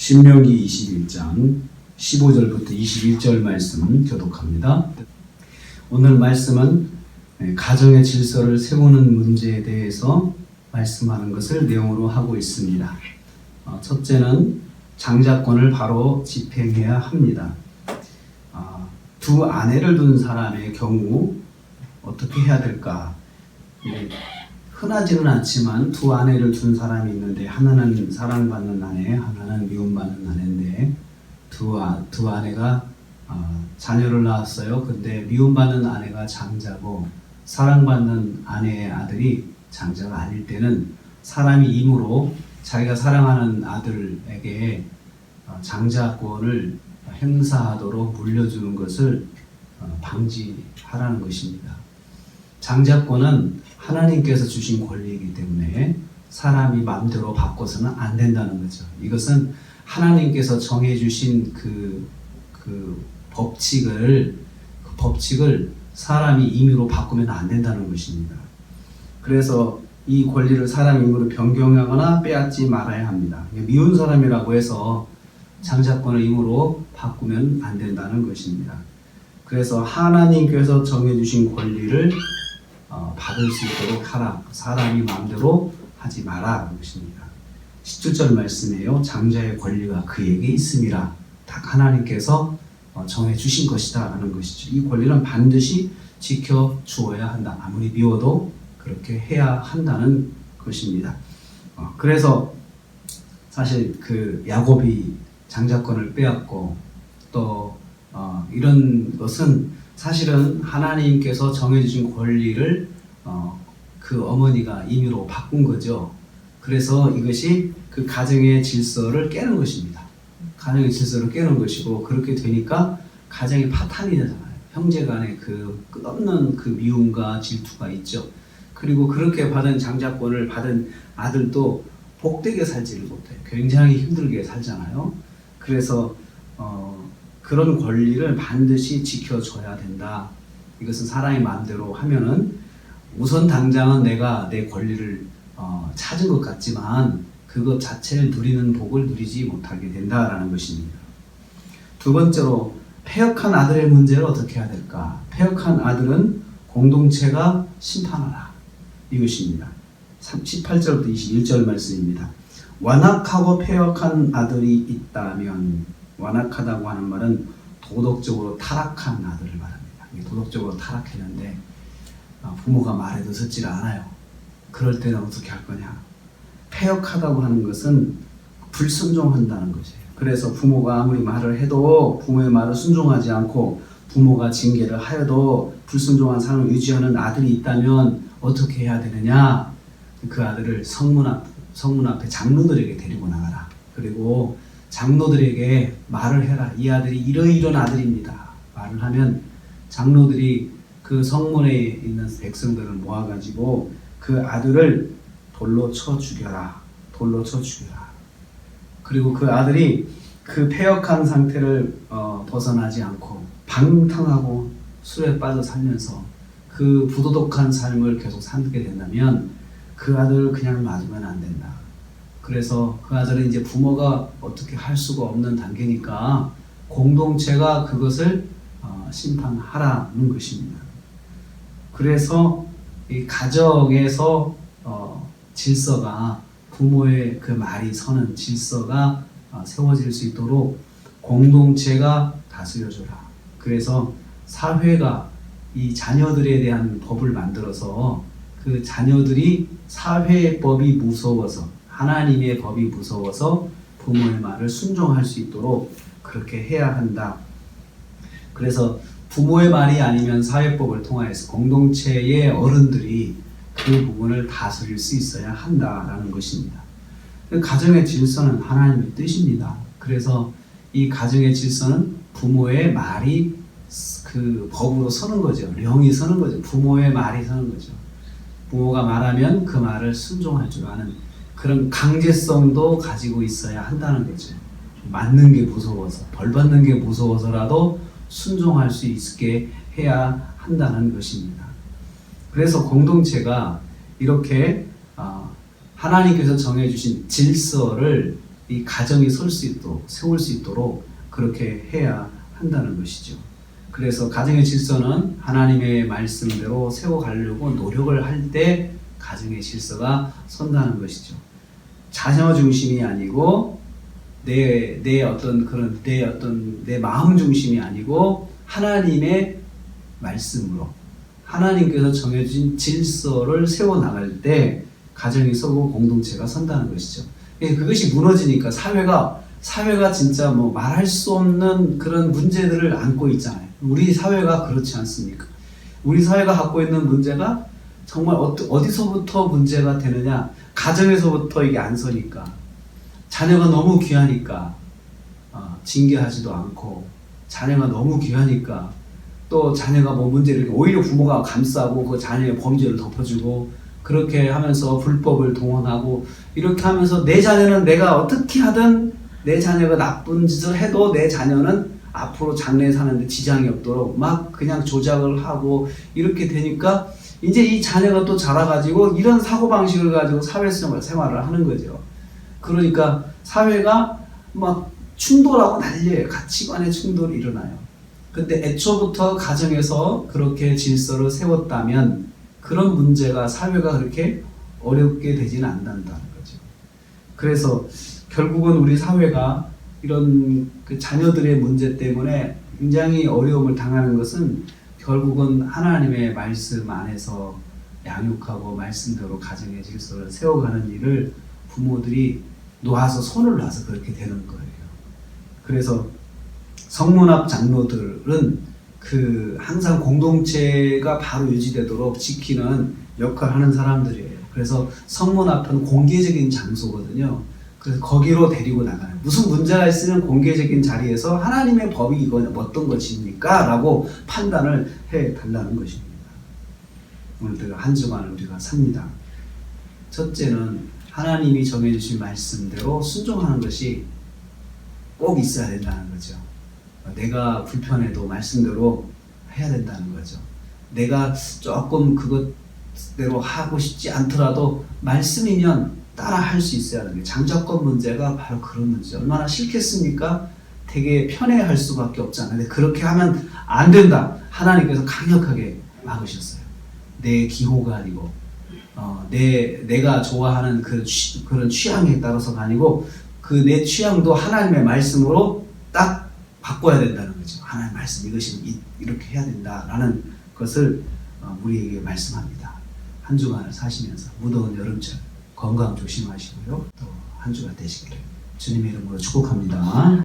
신명기 21장 15절부터 21절 말씀 교독합니다. 오늘 말씀은 네, 가정의 질서를 세우는 문제에 대해서 말씀하는 것을 내용으로 하고 있습니다. 어, 첫째는 장자권을 바로 집행해야 합니다. 아, 두 아내를 둔 사람의 경우 어떻게 해야 될까? 네, 흔하지는 않지만 두 아내를 둔 사람이 있는데 하나는 사랑받는 아내, 하나는 아내인데 두, 아, 두 아내가 어, 자녀를 낳았어요. 근데 미움받는 아내가 장자고 사랑받는 아내의 아들이 장자가 아닐 때는 사람이 임으로 자기가 사랑하는 아들에게 어, 장자권을 행사하도록 물려주는 것을 어, 방지하라는 것입니다. 장자권은 하나님께서 주신 권리이기 때문에 사람이 마음대로 바꿔서는 안 된다는 거죠. 이것은 하나님께서 정해주신 그, 그 법칙을, 그 법칙을 사람이 임의로 바꾸면 안 된다는 것입니다. 그래서 이 권리를 사람 임의로 변경하거나 빼앗지 말아야 합니다. 미운 사람이라고 해서 장자권을 임의로 바꾸면 안 된다는 것입니다. 그래서 하나님께서 정해주신 권리를 어, 받을 수 있도록 하라. 사람이 마음대로 하지 마라. 것입니다. 17절 말씀이에요. 장자의 권리가 그에게 있음이라. 딱 하나님께서 어, 정해주신 것이다. 라는 것이죠. 이 권리는 반드시 지켜 주어야 한다. 아무리 미워도 그렇게 해야 한다는 것입니다. 어, 그래서 사실 그 야곱이 장자권을 빼앗고 또 어, 이런 것은 사실은 하나님께서 정해주신 권리를 어, 그 어머니가 임의로 바꾼 거죠. 그래서 이것이 그 가정의 질서를 깨는 것입니다. 가정의 질서를 깨는 것이고 그렇게 되니까 가정이 파탄이 되잖아요. 형제 간에 그 끝없는 그 미움과 질투가 있죠. 그리고 그렇게 받은 장자권을 받은 아들도 복되게 살지를 못해요. 굉장히 힘들게 살잖아요. 그래서 어, 그런 권리를 반드시 지켜줘야 된다. 이것은 사람의 마음대로 하면은 우선 당장은 내가 내 권리를 어, 찾은 것 같지만 그것 자체를 누리는 복을 누리지 못하게 된다라는 것입니다. 두 번째로 폐역한 아들의 문제를 어떻게 해야 될까? 폐역한 아들은 공동체가 심판하라. 이것입니다. 18절부터 21절 말씀입니다. 완악하고 폐역한 아들이 있다면 완악하다고 하는 말은 도덕적으로 타락한 아들을 말합니다. 도덕적으로 타락했는데 어, 부모가 말해도 듣질 않아요. 그럴 때는 어떻게 할 거냐? 폐역하다고 하는 것은 불순종한다는 것이에요. 그래서 부모가 아무리 말을 해도 부모의 말을 순종하지 않고 부모가 징계를 하여도 불순종한 삶을 유지하는 아들이 있다면 어떻게 해야 되느냐? 그 아들을 성문 앞 성문 앞에 장로들에게 데리고 나가라. 그리고 장로들에게 말을 해라. 이 아들이 이러이런 아들입니다. 말을 하면 장로들이 그 성문에 있는 백성들을 모아가지고 그 아들을 돌로 쳐 죽여라. 돌로 쳐 죽여라. 그리고 그 아들이 그 폐역한 상태를 어, 벗어나지 않고 방탕하고 술에 빠져 살면서 그 부도덕한 삶을 계속 살게 된다면 그 아들을 그냥 놔두면 안 된다. 그래서 그 아들은 이제 부모가 어떻게 할 수가 없는 단계니까 공동체가 그것을 어, 심판하라는 것입니다. 그래서 이 가정에서 어, 질서가 부모의 그 말이 서는 질서가 어, 세워질 수 있도록 공동체가 다스려줘라. 그래서 사회가 이 자녀들에 대한 법을 만들어서 그 자녀들이 사회의 법이 무서워서 하나님의 법이 무서워서 부모의 말을 순종할 수 있도록 그렇게 해야 한다. 그래서 부모의 말이 아니면 사회법을 통하여서 공동체의 어른들이 그 부분을 다스릴 수 있어야 한다라는 것입니다. 그 가정의 질서는 하나님의 뜻입니다. 그래서 이 가정의 질서는 부모의 말이 그 법으로 서는 거죠. 령이 서는 거죠. 부모의 말이 서는 거죠. 부모가 말하면 그 말을 순종할 줄 아는 그런 강제성도 가지고 있어야 한다는 거죠. 맞는 게 무서워서, 벌 받는 게 무서워서라도 순종할 수 있게 해야 한다는 것입니다. 그래서 공동체가 이렇게 어, 하나님께서 정해주신 질서를 이 가정이 설 수 있도록 세울 수 있도록 그렇게 해야 한다는 것이죠. 그래서 가정의 질서는 하나님의 말씀대로 세워가려고 노력을 할 때 가정의 질서가 선다는 것이죠. 자녀 중심이 아니고 내, 내 어떤 그런 내 어떤 내 마음 중심이 아니고 하나님의 말씀으로 하나님께서 정해진 질서를 세워 나갈 때 가정이 서고 공동체가 선다는 것이죠. 예, 그것이 무너지니까 사회가 사회가 진짜 뭐 말할 수 없는 그런 문제들을 안고 있잖아요. 우리 사회가 그렇지 않습니까? 우리 사회가 갖고 있는 문제가 정말 어디서부터 문제가 되느냐? 가정에서부터 이게 안 서니까 자녀가 너무 귀하니까 어, 징계하지도 않고 자녀가 너무 귀하니까 또 자녀가 뭐 문제를 오히려 부모가 감싸고 그 자녀의 범죄를 덮어주고 그렇게 하면서 불법을 동원하고 이렇게 하면서 내 자녀는 내가 어떻게 하든 내 자녀가 나쁜 짓을 해도 내 자녀는 앞으로 장래 사는데 지장이 없도록 막 그냥 조작을 하고 이렇게 되니까 이제 이 자녀가 또 자라가지고 이런 사고방식을 가지고 사회생활 생활을 하는 거죠. 그러니까 사회가 막 충돌하고 난리예요. 가치관의 충돌이 일어나요. 근데 애초부터 가정에서 그렇게 질서를 세웠다면 그런 문제가 사회가 그렇게 어렵게 되지는 않는다는 거죠. 그래서 결국은 우리 사회가 이런 그 자녀들의 문제 때문에 굉장히 어려움을 당하는 것은 결국은 하나님의 말씀 안에서 양육하고 말씀대로 가정의 질서를 세워가는 일을 부모들이 놓아서 손을 놔서 그렇게 되는 거예요. 그래서 성문 앞 장로들은 그 항상 공동체가 바로 유지되도록 지키는 역할을 하는 사람들이에요. 그래서 성문 앞은 공개적인 장소거든요. 그래서 거기로 데리고 나가요. 무슨 문제가 있으면 공개적인 자리에서 하나님의 법이 이건 어떤 것입니까? 라고 판단을 해 달라는 것입니다. 오늘도 한 주간을 우리가 삽니다. 첫째는 하나님이 정해주신 말씀대로 순종하는 것이 꼭 있어야 된다는 거죠. 내가 불편해도 말씀대로 해야 된다는 거죠. 내가 조금 그것대로 하고 싶지 않더라도 말씀이면 따라 할 수 있어야 하는 게 장자권 문제가 바로 그런 문제. 얼마나 싫겠습니까? 되게 편해할 수밖에 없잖아요. 근데 그렇게 하면 안 된다. 하나님께서 강력하게 막으셨어요. 내 기호가 아니고 어, 내 내가 좋아하는 그 취, 그런 취향에 따라서가 아니고 그 내 취향도 하나님의 말씀으로 딱 바꿔야 된다는 거죠. 하나님 말씀 이것이 이- 이렇게 해야 된다라는 것을 어, 우리에게 말씀합니다. 한 주간을 사시면서 무더운 여름철 건강 조심하시고요. 또 한 주간 되시기를 주님의 이름으로 축복합니다.